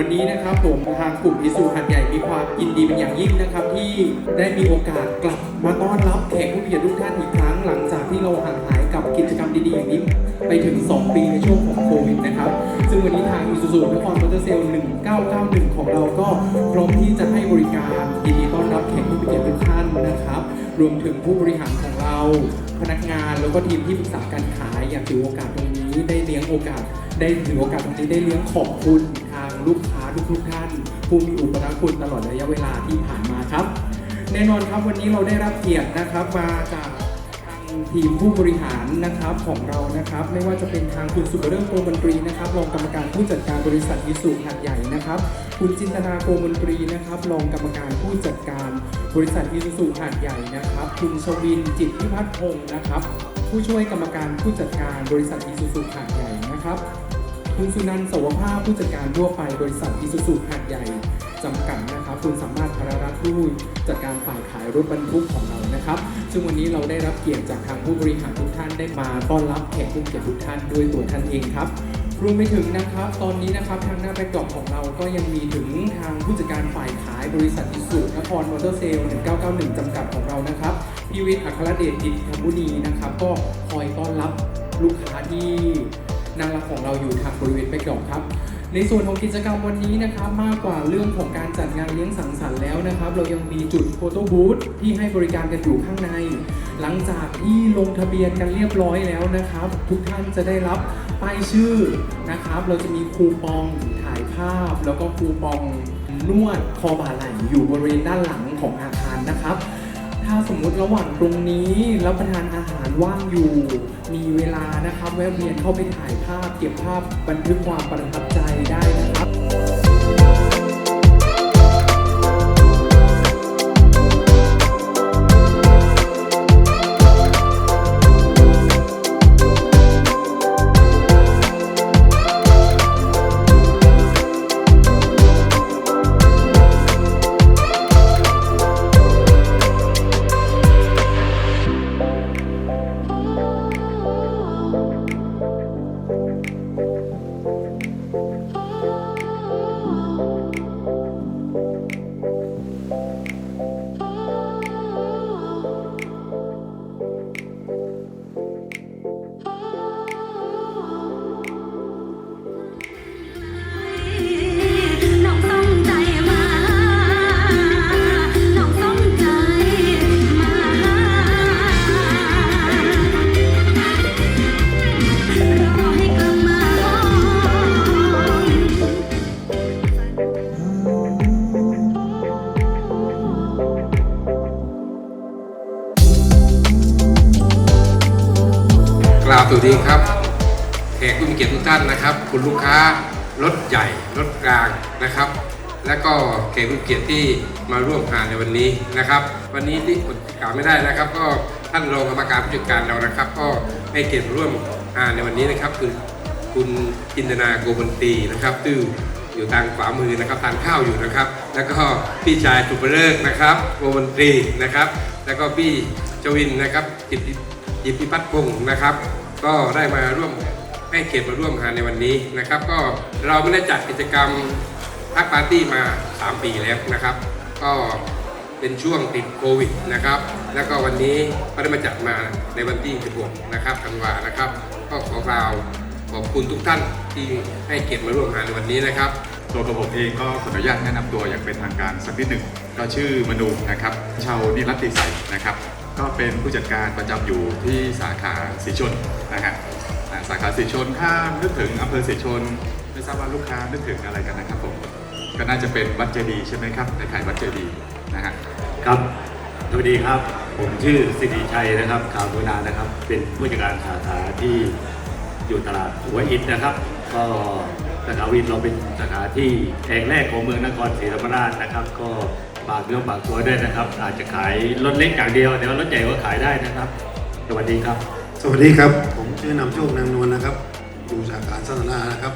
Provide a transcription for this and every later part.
วันนี้นะครับผมทางกลุ่มอิสุหัดใหญ่มีความยินดีเป็นอย่างยิ่งนะครับ ที่ได้มีโอกาสกลับมาต้อนรับแขกผู้เกียรติทุกท่านอีกครั้ง หลังจากที่เราห่างหายกับกิจกรรมดีๆอย่างนี้ ไปถึง 2 ปีในช่วงของโควิดนะครับ ซึ่งวันนี้ทางอิสุสุนครมอเตอร์เซล1991 ของเราก็พร้อมที่จะให้บริการยินดีต้อนรับแขกผู้มีเกียรติทุกท่านนะครับ รวมถึงผู้บริหารของเราพนักงานแล้วก็ทีมที่ปรึกษาการขายอยากถือโอกาสตรงนี้ได้เลี้ยงโอกาส ได้ถือโอกาสตรงนี้ได้เลี้ยงขอบคุณ ลูกค้าทุกๆท่าน ผู้มีอุปการคุณตลอดระยะเวลาที่ผ่านมาครับ แน่นอนครับวันนี้เราได้รับเกียรตินะครับมาจากทางทีมผู้บริหารนะครับของเรานะครับ ไม่ว่าจะเป็นทางคุณสุภเรื่องโกมนตรีนะครับรองกรรมการผู้จัดการบริษัทวิสุหัดใหญ่นะครับ คุณจินตนาโกมนตรีนะครับรองกรรมการผู้จัดการบริษัทอิซูซูหาดใหญ่นะครับ คุณชวินจิตพิพัฒน์พงศ์นะครับ ผู้ช่วยกรรมการผู้จัดการบริษัทอิซูซูหาดใหญ่นะครับ คุณสุนันท์สวภาพผู้จัดการทั่วไปบริษัทอิซูซูหาดใหญ่จำกัดนะครับคุณสามารถพารารัตน์ผู้จัดการฝ่ายขายรถบรรทุกของเรานะครับ ซึ่งวันนี้เราได้รับเกียรติจากทางผู้บริหารทุกท่านได้มาต้อนรับแขกผู้เกียรติทุกท่านด้วยตัวท่านเองครับรวมไปถึงนะครับ ตอนนี้นะครับทางหน้าแบ็กดรอปของเราก็ยังมีถึงทางผู้จัดการฝ่ายขายบริษัทอิสุนครมอเตอร์เซลล์1991จำกัดของเรานะครับพี่วิทย์อัครเดชดิตธรรมุนีนะครับ ก็คอยต้อนรับลูกค้าที่ นางรักของเราอยู่ทางบริเวณแบ็กดรอปครับ ในส่วนของกิจกรรมวันนี้นะครับมากกว่าเรื่องของการจัดงานเลี้ยงสังสรรค์แล้วนะครับ เรายังมีจุดโฟโต้บูธที่ให้บริการกันอยู่ข้างใน หลังจากที่ลงทะเบียนกันเรียบร้อยแล้วนะครับ ทุกท่านจะได้รับป้ายชื่อนะครับ เราจะมีคูปองถ่ายภาพ แล้วก็คูปองนวดคอบ่าไหล่อยู่บริเวณด้านหลังของอาคารนะครับ ถ้าสมมุติระหว่างตรงนี้รับประทานอาหารว่างอยู่ มีเวลานะครับ แวะเวียนเข้าไปถ่ายภาพ เก็บภาพบันทึกความประทับใจได้นะครับ กล่าวสวัสดีครับแขกผู้มีเกียรติทุกท่านนะครับ คุณลูกค้ารถใหญ่รถกลางนะครับ และก็แขกผู้มีเกียรติที่มาร่วมงานในวันนี้นะครับ วันนี้ที่อดกล่าวไม่ได้นะครับ ก็ท่านรองกรรมการผู้จัดการเรานะครับ ก็ให้เกียรติร่วมงานในวันนี้นะครับ คือคุณจินตนาโกบนตีนะครับตื้ออยู่ทางขวามือนะครับทานข้าวอยู่นะครับ แล้วก็พี่ชายสุภเลิกนะครับโกบนตรีนะครับ แล้วก็พี่จวินนะครับจิต จิพิพัฒน์พงศ์นะครับ ก็ได้มาร่วมให้เกียรติมาร่วมงานในวันนี้นะครับ ก็เราไม่ได้จัดกิจกรรมพักปาร์ตี้มา 3 ปีแล้วนะครับ ก็เป็นช่วงติดโควิดนะครับ แล้วก็วันนี้ก็ได้มาจัดมาในวันที่16นะครับธันวานะครับ ก็ขอกล่าวขอบคุณทุกท่านที่ให้เกียรติมาร่วมงานในวันนี้นะครับ ตัวกระผมเองก็ขออนุญาตแนะนำตัวอย่างเป็นทางการสักนิดหนึ่งก็ชื่อมนูนะครับชาวนิรัติใสยนะครับ ก็เป็นผู้จัดการประจำอยู่ที่สาขาสีชนนะฮะอ่าสาขาสีชนถ้านึกถึงอำเภอสีชนไม่ทราบว่าลูกค้านึกถึงอะไรกันนะครับผมก็น่าจะเป็นวัดเจดีย์ใช่ไหมครับในขายวัดเจดีย์นะฮะครับสวัสดีครับ ผมชื่อสิริชัยนะครับขาวบุนานะครับ เป็นผู้จัดการสาขาที่อยู่ตลาดหัวอินนะครับ ก็สาขาวินเราเป็นสาขาที่แห่งแรกของเมืองนครศรีธรรมราชนะครับ ก็ ฝากเนื้อฝากตัวด้วยนะครับ อาจจะขายรถเล็กอย่างเดียวเดี๋ยวรถใหญ่ก็ขายได้นะครับ สวัสดีครับ สวัสดีครับ ผมชื่อนำโชคนางนวลนะครับ อยู่สาขาสาธารณะนะครับ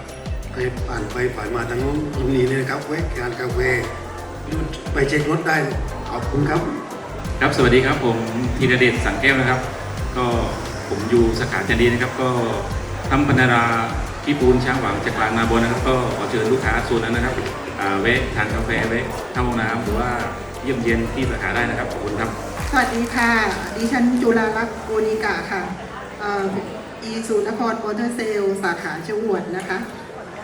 ใครผ่านไปผ่านมาทางนู้นตรงนี้เนี่ยนะครับแวะทานกาแฟไปเช็ครถได้ขอบคุณครับครับสวัสดีครับผมธีรเดชสังแก้วนะครับ ก็ผมอยู่สาขาจันดีนะครับ ก็ทำพันธราพี่ปูนช้างหวังจากกลางนาบนนะครับ ก็ขอเชิญลูกค้าโซนนั้นนะครับ อ่าแวะทานกาแฟแวะเข้าห้องน้ำหรือว่าเยี่ยมเยียนที่สาขาได้นะครับขอบคุณครับสวัสดีค่ะ ดิฉันจุฬาลักษณ์โกนิกาค่ะอีศูนย์นครมอเตอร์เซลสาขาชวดนะคะ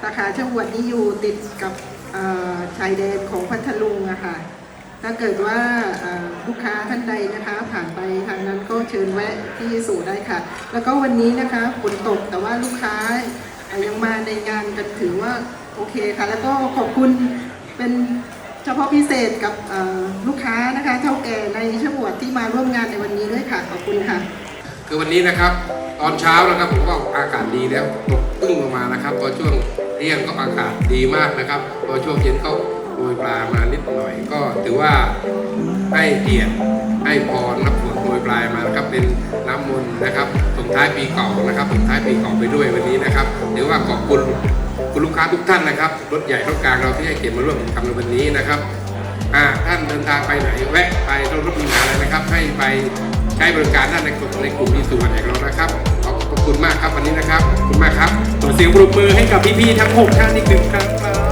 สาขาชวดนี้อยู่ติดกับชายแดนของพัทลุงอะค่ะ ถ้าเกิดว่าลูกค้าท่านใดนะคะ ผ่านไปทางนั้นก็เชิญแวะที่สู่ได้ค่ะ แล้วก็วันนี้นะคะฝนตกแต่ว่าลูกค้ายังมาในงานกันถือว่า โอเคค่ะ แล้วก็ขอบคุณเป็นเฉพาะพิเศษกับลูกค้านะคะเท่าแก่ในชวดที่มาร่วมงานในวันนี้ด้วยค่ะ ขอบคุณค่ะ คือวันนี้นะครับ ตอนเช้านะครับผมว่าอากาศดีแล้วตกตึ้งลงมานะครับพอช่วงเที่ยงก็อากาศดีมากนะครับพอช่วงเย็นก็โรยปลามานิดหน่อย ก็ถือว่าให้เกียรติให้พรนับฝนโรยปลายมานะครับเป็นน้ำมนต์นะครับส่งท้ายปีเก่านะครับส่งท้ายปีเก่าไปด้วยวันนี้นะครับถือว่าขอบคุณ คุณลูกค้าทุกท่านนะครับ รถใหญ่รถกลางเราที่ให้เกียรติมาร่วมกิจกรรมในวันนี้นะครับท่านเดินทางไปไหนแวะไปต้องรถมีหาอะไรนะครับ ให้ไปใช้บริการด้านในกลุ่มในกลุ่มมีส่วนของเรานะครับขอบคุณมากครับวันนี้นะครับขอบคุณมากครับขอเสียงปรบมือให้กับพี่ๆทั้ง 6 ท่านอีกหนึ่งครั้งครับ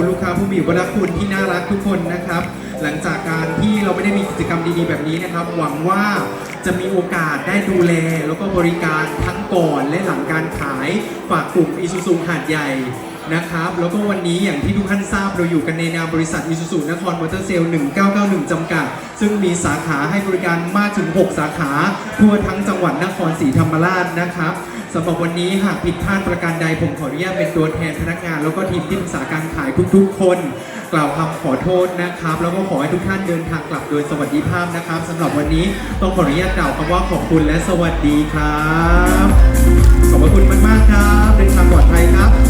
คุณลูกค้าผู้มีวระคุณที่น่ารักทุกคนนะครับ หลังจากการที่เราไม่ได้มีกิจกรรมดีๆแบบนี้นะครับ หวังว่าจะมีโอกาสได้ดูแล แล้วก็บริการทั้งก่อนและหลังการขายฝากกลุ่มอิซูซูหาดใหญ่ นะครับ แล้วก็วันนี้อย่างที่ทุกท่านทราบเราอยู่กันในนามบริษัทอิซูซูนครมอเตอร์เซล1991 จำกัด ซึ่งมีสาขาให้บริการมากถึง 6 สาขา ทั่วทั้งจังหวัดนครศรีธรรมราชนะครับสำหรับวันนี้หากผิดพลาดประการใดผมขออนุญาตเป็นตัวแทนพนักงาน แล้วก็ทีมที่ปรึกษาการขายทุกๆ คน กล่าวคำขอโทษนะครับ แล้วก็ขอให้ทุกท่านเดินทางกลับโดยสวัสดิภาพนะครับสำหรับวันนี้ต้องขออนุญาตกล่าวคำว่าขอบคุณและสวัสดีครับ ขอบพระคุณมากๆครับเดินทางปลอดภัยครับ